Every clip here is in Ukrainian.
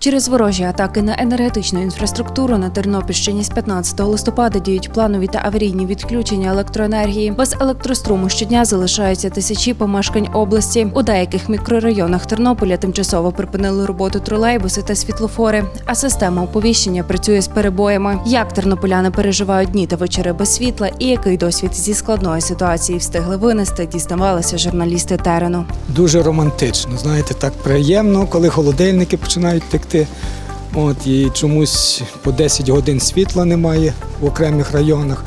Через ворожі атаки на енергетичну інфраструктуру на Тернопільщині з 15 листопада діють планові та аварійні відключення електроенергії. Без електроструму щодня залишаються тисячі помешкань області. У деяких мікрорайонах Тернополя тимчасово припинили роботу тролейбуси та світлофори, а система оповіщення працює з перебоями. Як тернополяни переживають дні та вечори без світла, і який досвід зі складної ситуації встигли винести, дізнавалися журналісти терену. дуже романтично. Знаєте, так приємно, коли холодильники починають текти. От і чомусь по 10 годин світла немає в окремих районах.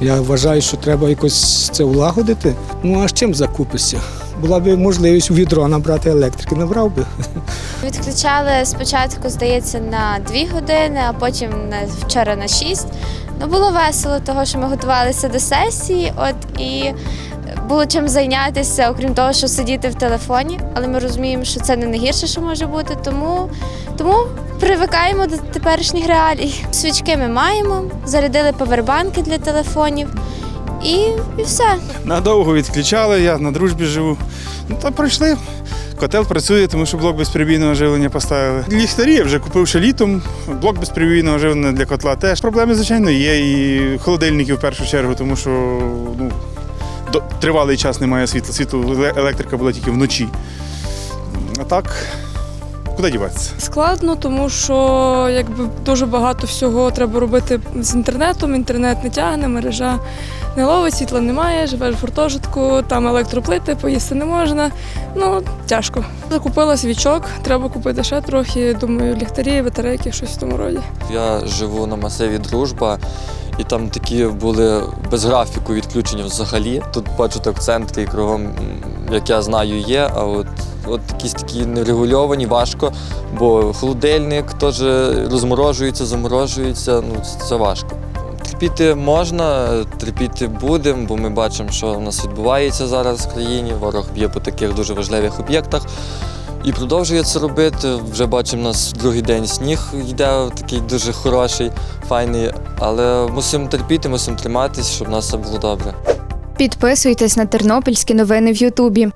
Я вважаю, що треба якось це улагодити. Ну а з чим закупишся? Була б можливість у відро набрати електрики, набрав би. Відключали спочатку, здається, на 2 години, а потім вчора на 6. Ну було весело, того що ми готувалися до сесії. От і було чим зайнятися, окрім того, що сидіти в телефоні. Але ми розуміємо, що це не найгірше, що може бути. Тому, тому привикаємо до теперішніх реалій. Свічки ми маємо, зарядили павербанки для телефонів. І, і все. Надовго відключали, я на дружбі живу. Ну та пройшли. Котел працює, тому що блок безперебійного живлення поставили. Ліхтарі я вже купив ще літом. Блок безперебійного живлення для котла теж. Проблеми, звичайно, є. І холодильники в першу чергу, тому що ну, тривалий час немає світла. Світло електрика була тільки вночі. А так, куди діватися? Складно, тому що якби дуже багато всього треба робити з інтернетом. Інтернет не тягне, мережа не ловить, світла немає, живеш в гуртожитку, там електроплити, поїсти не можна. Ну, тяжко. Закупила свічок, треба купити ще трохи. Думаю, ліхтарі, батарейки, щось в тому роді. Я живу на масиві Дружба, і там такі були без графіку відключення взагалі. Тут бачу так в центрі кругом, як я знаю, є. А от, от якісь такі нерегульовані, важко, бо холодильник теж розморожується, заморожується. Ну це- важко. Терпіти можна, терпіти будемо, бо ми бачимо, що в нас відбувається зараз в країні. Ворог б'є по таких дуже важливих об'єктах. І продовжує це робити. Вже бачимо, у нас другий день сніг йде такий дуже хороший, файний. Але мусимо терпіти, мусимо триматись, щоб в нас все було добре. Підписуйтесь на тернопільські новини в Ютубі.